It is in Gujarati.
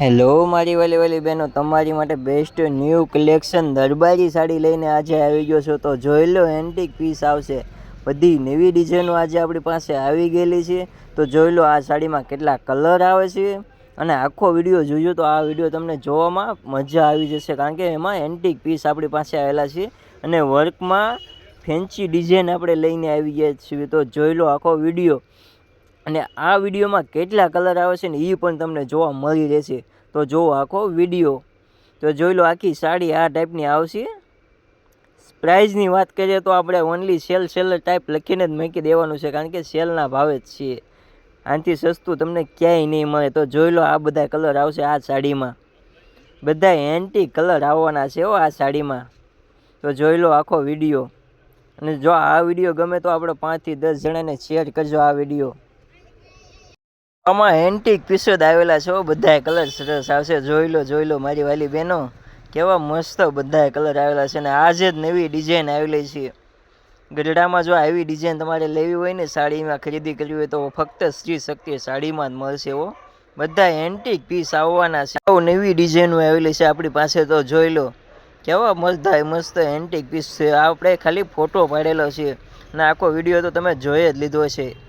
હેલો મારી વાલી વાલી બહેનો, તમારી માટે બેસ્ટ ન્યૂ કલેક્શન દરબારી સાડી લઈને આજે આવી ગયો છો. તો જોઈ લો એન્ટિક પીસ આવશે. બધી નવી ડિઝાઇનો આજે આપણી પાસે આવી ગયેલી છે. તો જોઈ લો, આ સાડીમાં કેટલા કલર આવે છે. અને આખો વીડિયો જોજો તો આ વીડિયો તમને જોવામાં મજા આવી જશે. કારણ કે એમાં એન્ટિક પીસ આપણી પાસે આવેલા છે. અને વર્કમાં ફેન્સી ડિઝાઇન આપણે લઈને આવી ગયા છીએ. તો જોઈ લો આખો વીડિયો અને આ વિડીયોમાં કેટલા કલર આવે છે ને એ પણ તમને જોવા મળી રહેશે. તો જુઓ આખો વીડિયો. તો જોઈ લો આખી સાડી આ ટાઈપની આવશે. પ્રાઇઝની વાત કરીએ તો આપણે ઓનલી સેલ સેલર ટાઈપ લખીને જ મૂકી દેવાનું છે, કારણ કે સેલના ભાવે જ છીએ. આનાથી સસ્તું તમને ક્યાંય નહીં મળે. તો જોઈ લો આ બધા કલર આવશે આ સાડીમાં. બધા એન્ટી કલર આવવાના છે હો આ સાડીમાં. તો જોઈ લો આખો વીડિયો. અને જો આ વીડિયો ગમે તો આપણે પાંચથી દસ જણાને શેર કરજો આ વીડિયો. આમાં એન્ટિક પીસો આવેલા છે હો, બધાય કલર સરસ આવશે. જોઈ લો જોઈ લો, મારી વાલી બહેનો. કેવા મસ્ત બધાય કલર આવેલા છે અને આજે જ નવી ડિઝાઇન આવેલી છે. ગઢડામાં જો આવી ડિઝાઇન તમારે લેવી હોય ને, સાડીમાં ખરીદી કરવી હોય તો ફક્ત શ્રી શક્તિ સાડીમાં જ મળશે હો. બધા એન્ટિક પીસ આવવાના છે. આવું નવી ડિઝાઇનો આવેલી છે આપણી પાસે તો જોઈ લો. કેવા મસ્ત મસ્ત એન્ટિક પીસ છે. આપણે ખાલી ફોટો પાડેલો છે. અને આખો વીડિયો તો તમે જોઈ જ લીધો છે